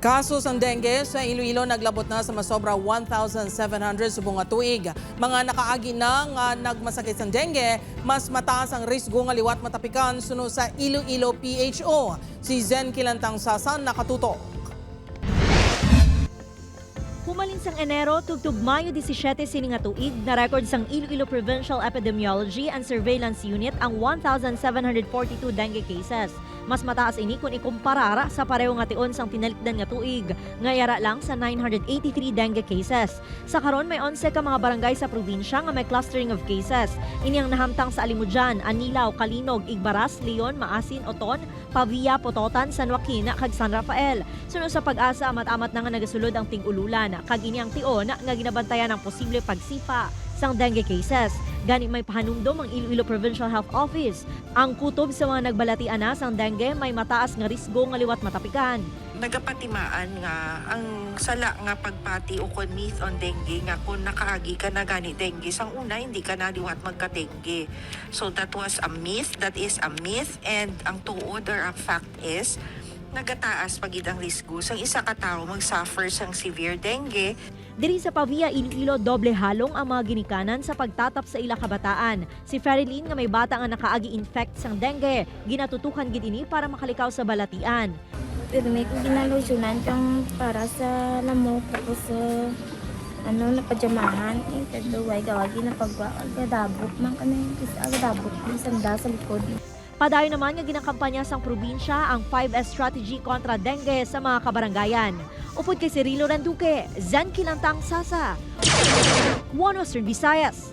Kaso sa dengue sa Iloilo naglabot na sa masobra 1,700 subong tuig. Mga nakaagi na nga nagmasakit sa dengue, mas mataas ang risgo nga liwat matapikan suno sa Iloilo PHO. Si Zen Kilantang Sasan nakatutok. Humalinsang Enero, tugtog Mayo 17 sining tuig, na record sang Iloilo Provincial Epidemiology and Surveillance Unit ang 1,742 dengue cases. Mas mataas ini kung ikumpara sa pareho nga tion sang tinalikdan nga tuig, nga yara lang sa 983 dengue cases. Sa karon may 11 ka mga barangay sa probinsya nga may clustering of cases. Ini ang nahamtang sa Alimujan, Anilaw, Kalinog, Igbaras, Leon, Maasin, Oton, Pavia, Pototan, San Joaquin, kag San Rafael. Sunod sa pag-asa, amat-amat na nga nagasulod ang ting-ululan, kag ini ang tion nga ginabantayan ng posible pagsipa sang dengue cases. Gani may pahanumdom ang Iloilo Provincial Health Office. Ang kutob sa mga nagbalatian na sang dengue may mataas nga risgo nga liwat matapikan. nagapatimaan nga ang sala nga pagpati o myth on dengue nga kung nakaagi ka na gani dengue sang una hindi ka naliwat magka-dengue. So that was a myth, that is a myth and ang tuod or ang fact is nagataas pagid ang risgo sang isa ka tawo mag-suffer sang severe dengue Diri sa Pavia, Iloilo, doble halong ang mga ginikanan sa pagtatap sa ila kabataan. Si Ferilyn nga may bata nga nakaagi infect sang dengue, ginatutukan gid ini para makalikaw sa balatian. Pero may ginalusyonan kang para sa lamok tapos sa ano napadyamahan eh kaduway gawagi na pagwa agadabot man is agadabot sanda sa likod Padayo naman nga ginakampanya sang probinsya ang 5S strategy kontra dengue sa mga kabarangayan. Upod kay Cirilo Randuque, Zen Kilantang Sasa. Western Visayas.